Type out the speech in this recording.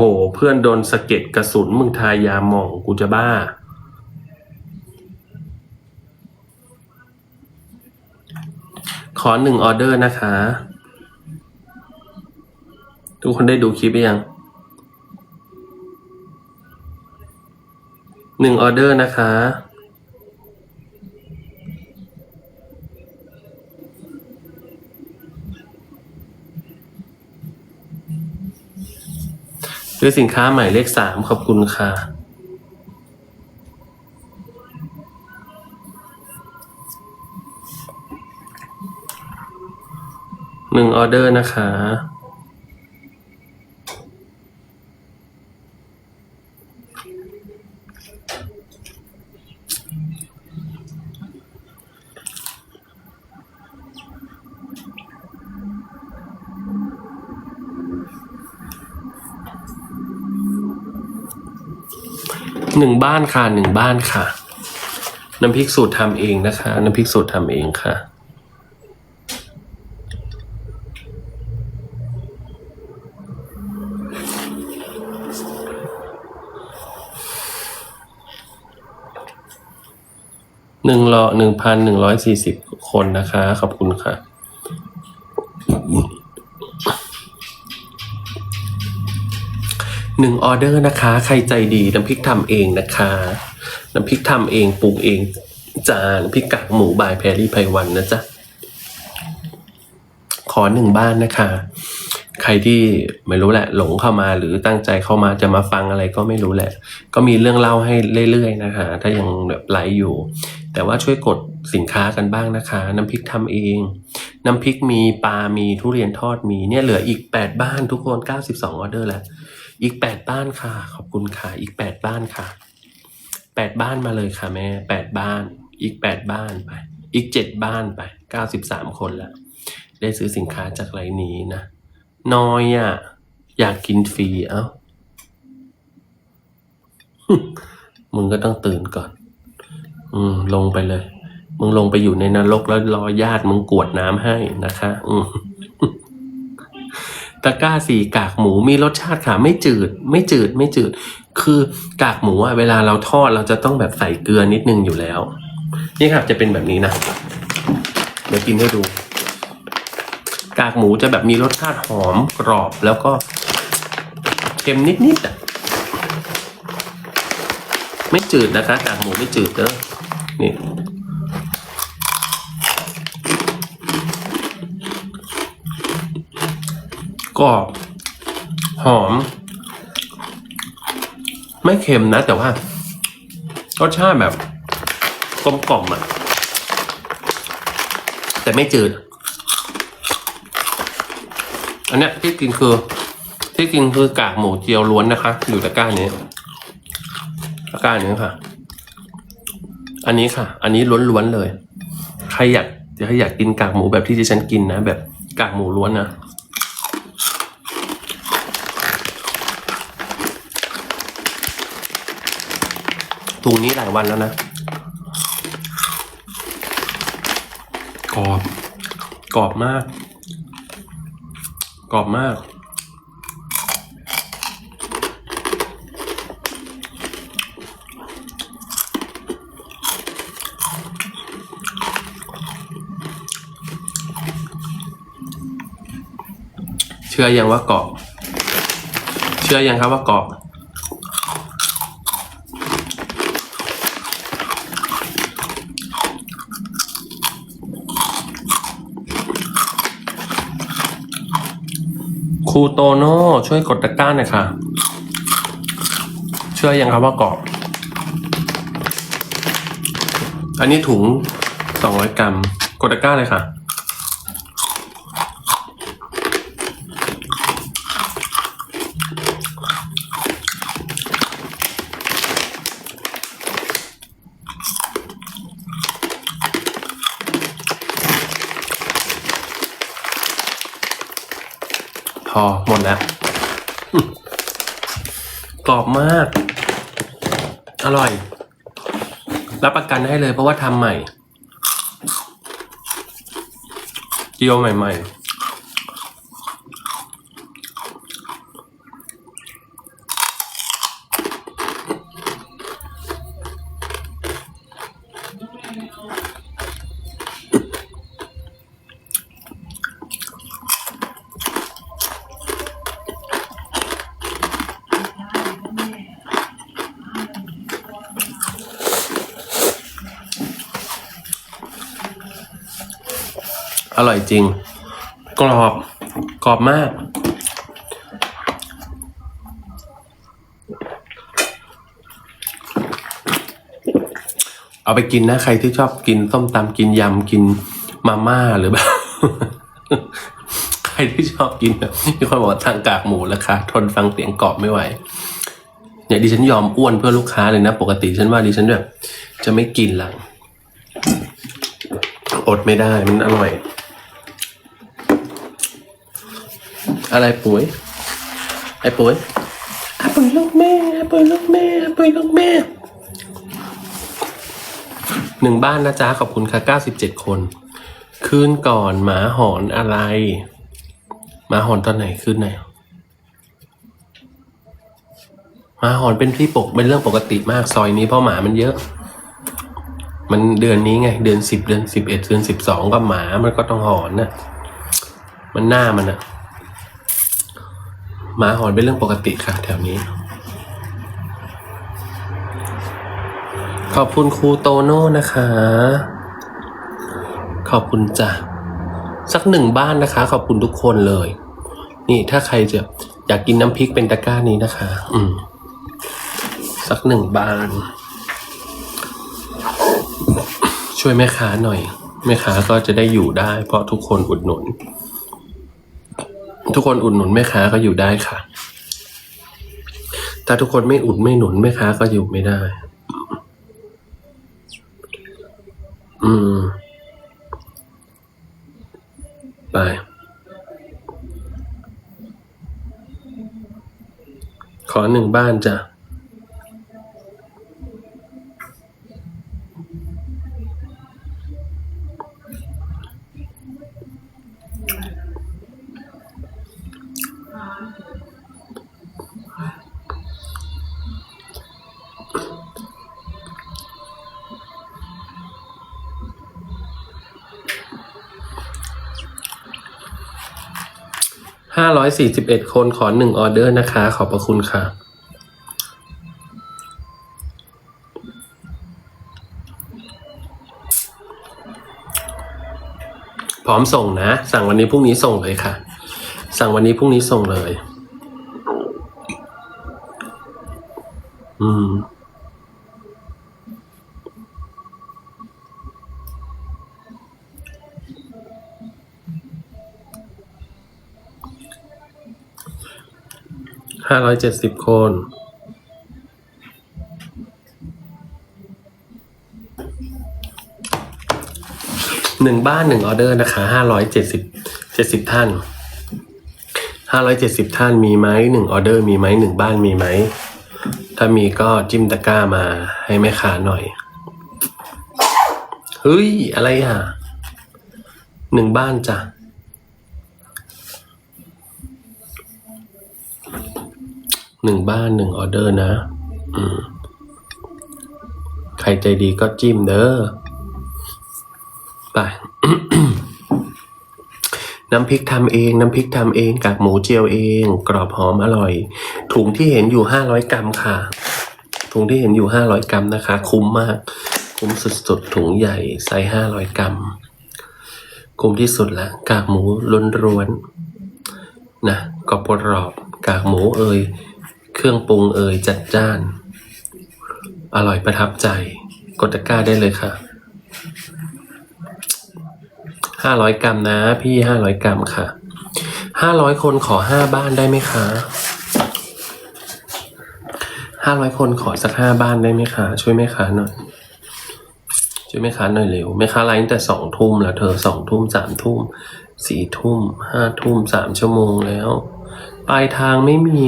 อ้โห เพื่อนโดนสะเก็ดกระสุนมึงทายาหม่องกูจะบ้า ขอหนึ่งออเดอร์นะคะ ทุกคนได้ดูคลิปยังหนึ่งออเดอร์นะคะ ด้วยสินค้าหมายเลขสามขอบคุณค่ะ หนึ่งออเดอร์นะคะ หนึ่งบ้านค่ะหนึ่งบ้านค่ะ น้ำพริกสูตรทำเองนะคะ น้ำพริกสูตรทำเองค่ะหนึ่งรอหนึ่งพันหนึ่งร้อยสี่สิบคนนะคะ ขอบคุณค่ะ หนึ่งออเดอร์นะคะ ใครใจดีน้ำพริกทำเองนะคะ น้ำพริกทำเองปรุงเองจานพริกกากหมูบายแพรรี่ไพวันนะจ๊ะ ขอหนึ่งบ้านนะคะ ใครที่ไม่รู้แหละ หลงเข้ามาหรือตั้งใจเข้ามาจะมาฟังอะไรก็ไม่รู้แหละ ก็มีเรื่องเล่าให้เรื่อยๆนะคะ ถ้ายังแบบไลฟ์อยู่ แต่ว่าช่วยกดสินค้ากันบ้างนะคะ น้ำพริกทำเอง น้ำพริกมีปลา มีทุเรียนทอดมีเนี่ยเหลืออีกแปดบ้านทุกคนเก้าสิบสองออเดอร์แล้ว อีกแปดบ้านค่ะ ขอบคุณค่ะ อีกแปดบ้านค่ะแปดบ้านมาเลยค่ะแม่แปดบ้าน อีกแปดบ้านไป อีกเจ็ดบ้านไปเก้าสิบสามคนแล้วได้ซื้อสินค้าจากไรนี้นะน้อยอะ อยากกินฟรีเอ้ามึงก็ต้องตื่นก่อน อืม ลงไปเลย มึงลงไปอยู่ในนรกแล้วรอญาติมึงกวดน้ำให้นะคะ อืม ตะกร้าสี่กากหมูมีรสชาติค่ะ ไม่จืด ไม่จืด ไม่จืด คือกากหมูอะเวลาเราทอดเราจะต้องแบบใส่เกลือนิดนึงอยู่แล้ว นี่ครับจะเป็นแบบนี้นะเดี๋ยวกินให้ดู กากหมูจะแบบมีรสชาติหอมกรอบแล้วก็เค็มนิดๆอะไม่จืดนะคะกากหมูไม่จืดเด้อนี่ กรอบหอม ไม่เค็มนะ แต่ว่ารสชาติแบบกลมกล่อมอะแต่ไม่จืด อันเนี้ยที่กินคือ ที่กินคือกากหมูเจียวล้วนนะคะ อยู่ตะกร้านี้ตะกร้านี้ค่ะ อันนี้ค่ะ อันนี้ล้วนๆเลย ใครอยากใครอยากกินกากหมูแบบที่ดิฉันกินนะ แบบกากหมูล้วนนะ ถุงนี้หลายวันแล้วนะกรอบกรอบมาก กรอบมาก เชื่อยังว่ากรอบ เชื่อยังครับว่ากรอบ ครูโตโน่ช่วยกดตะกร้าหน่อยค่ะเชื่อยังครับว่ากรอบ อันนี้ถุงสองร้อยกรัม กดตะกร้าเลยค่ะ อหมดแล้วกรอบมาก อร่อย รับประกันได้เลยเพราะว่าทำใหม่เจียวใหม่ๆ อร่อยจริง กรอบ กรอบมาก เอาไปกินนะ ใครที่ชอบกินส้มตำกินยำกินมาม่าหรือแบบใครที่ชอบกินมีคนบอกทางกากหมูราคาทนฟังเสียงกรอบไม่ไหวเนี่ยดิฉันยอมอ้วนเพื่อลูกค้าเลยนะ ปกติฉันว่าดิฉันแบบจะไม่กินหลัง อดไม่ได้มันอร่อย อะไรปุ๋ยไอ้ปุ๋ยไอ้ปุ๋ยลูกแม่ไอ้ปุ๋ยลูกแม่ไอ้ปุ๋ยลูกแม่หนึ่งบ้านนะจ๊ะขอบคุณค่ะเก้าสิบเจ็ดคน คืนก่อนหมาหอนอะไรหมาหอนตอนไหนคืนไหนหมาหอนเป็นที่ปกเป็นเรื่องปกติมากซอยนี้เพราะหมามันเยอะ มันเดือนนี้ไง เดือนสิบเดือนสิบเอ็ดเดือนสิบสองก็หมามันก็ต้องหอนน่ะมันหน้ามันอะ หมาหอนเป็นเรื่องปกติค่ะ แถวนี้ ขอบคุณครูโตโน่นะคะ ขอบคุณจ้ะสักหนึ่งบ้านนะคะ ขอบคุณทุกคนเลย นี่ถ้าใครจะอยากกินน้ำพริกเป็นตะกร้านี้นะคะ อืม สักหนึ่งบ้าน ช่วยแม่ค้าหน่อยแม่ค้าก็จะได้อยู่ได้ เพราะทุกคนอุดหนุน ทุกคนอุดหนุนแม่ค้าก็อยู่ได้ค่ะ ถ้าทุกคนไม่อุดไม่หนุนแม่ค้าก็อยู่ไม่ได้ อืม ไป ขอหนึ่งบ้านจ้ะ ห้าร้อยสี่สิบเอ็ดคนขอหนึ่งออเดอร์นะคะ ขอบพระคุณค่ะ พร้อมส่งนะ สั่งวันนี้พรุ่งนี้ส่งเลยค่ะ สั่งวันนี้พรุ่งนี้ส่งเลย อืม ห้าร้อยเจ็ดสิบคนหนึ่งบ้านหนึ่งออเดอร์นะคะห้าร้อยเจ็ดสิบเจ็ดสิบท่านห้าร้อยเจ็ดสิบท่านมีไหมหนึ่งออเดอร์มีไหมหนึ่งบ้านมีไหม ถ้ามีก็จิ้มตะกร้ามาให้แม่ค้าหน่อย เฮ้ย อะไรอะหนึ่งบ้านจ้ะ หนึ่งบ้านหนึ่งออเดอร์นะ อืม ใครใจดีก็จิ้มเด้อไปน้ำพริกทำเอง น้ำพริกทำเองกากหมูเจียวเอง กรอบหอมอร่อย ถุงที่เห็นอยู่ห้าร้อยกรัมค่ะ ถุงที่เห็นอยู่ห้าร้อยกรัมนะคะ คุ้มมาก คุ้มสุดๆ ถุงใหญ่ไซส์ห้าร้อยกรัม คุ้มที่สุดละกากหมูล้วนๆนะกรอบกรอบกากหมูเอ่ย เครื่องปรุงเอ่ยจัดจ้าน อร่อยประทับใจ กดตะกร้าได้เลยค่ะห้าร้อยกรัมนะ พี่ห้าร้อยกรัมค่ะห้าร้อยคนขอห้าบ้านได้ไหมคะห้าร้อยคนขอสักห้าบ้านได้ไหมคะช่วยแม่ค้าหน่อยช่วยแม่ค้าหน่อยเร็วแม่ค้าไลน์ตั้งแต่สองทุ่มแล้วเธอสองทุ่มสามทุ่มสี่ทุ่มห้าทุ่มสามชั่วโมงแล้ว ปลายทางไม่มี